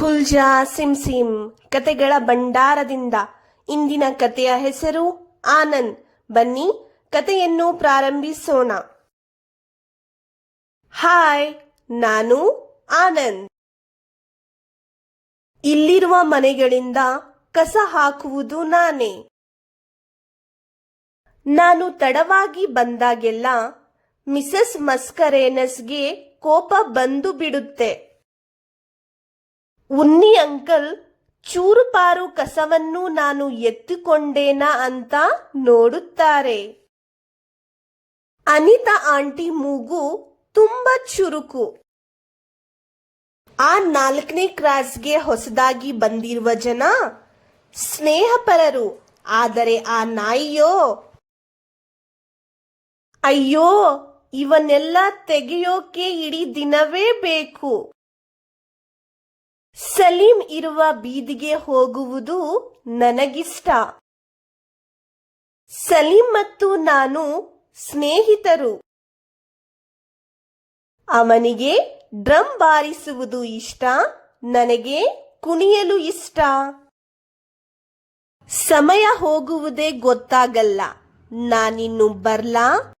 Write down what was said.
ಖುಲ್ಜಾ sim sim ಕತೆಗಳ ಭಂಡಾರದಿಂದ ಇಂದಿನ ಕತೆಯ ಹೆಸರು ಆನಂದ್. ಬನ್ನಿ ಕತೆಯನ್ನು ಪ್ರಾರಂಭಿಸೋಣ. ಹಾಯ್, ನಾನು ಆನಂದ್. ಇಲ್ಲಿರುವ ಮನೆಗಳಿಂದ ಕಸ ಹಾಕುವುದು ನಾನೇ. ನಾನು ತಡವಾಗಿ ಬಂದಾಗೆಲ್ಲ ಮಿಸಸ್ ಮಸ್ಕರೇನಸ್ಗೆ ಕೋಪ ಬಂದು ಬಿಡುತ್ತೆ. ಉನ್ನಿ ಅಂಕಲ್ ಚೂರುಪಾರು ಕಸವನ್ನು ನಾನು ಎತ್ತಿಕೊಂಡೇನಾ ಅಂತ ನೋಡುತ್ತಾರೆ. ಅನಿತಾ ಆಂಟಿ ಮೂಗು ತುಂಬಾ ಚುರುಕು. ಆ ನಾಲ್ಕನೇ ಕ್ರಾಸ್ಗೆ ಹೊಸದಾಗಿ ಬಂದಿರುವ ಜನ ಸ್ನೇಹಪರರು. ಆದರೆ ಆ ನಾಯಿಯೋ? ಅಯ್ಯೋ, ಇವನ್ನೆಲ್ಲ ತೆಗೆಯೋಕೆ ಇಡೀ ದಿನವೇ ಬೇಕು. ಸಲೀಂ ಇರುವ ಬೀದಿಗೆ ಹೋಗುವುದು ನನಗಿಷ್ಟ. ಸಲೀಂ ಮತ್ತು ನಾನು ಸ್ನೇಹಿತರು. ಅವನಿಗೆ ಡ್ರಮ್ ಬಾರಿಸುವುದು ಇಷ್ಟ, ನನಗೆ ಕುಣಿಯಲು ಇಷ್ಟ. ಸಮಯ ಹೋಗುವುದೇ ಗೊತ್ತಾಗಲ್ಲ. ನಾನಿನ್ನು ಬರ್ಲಾ?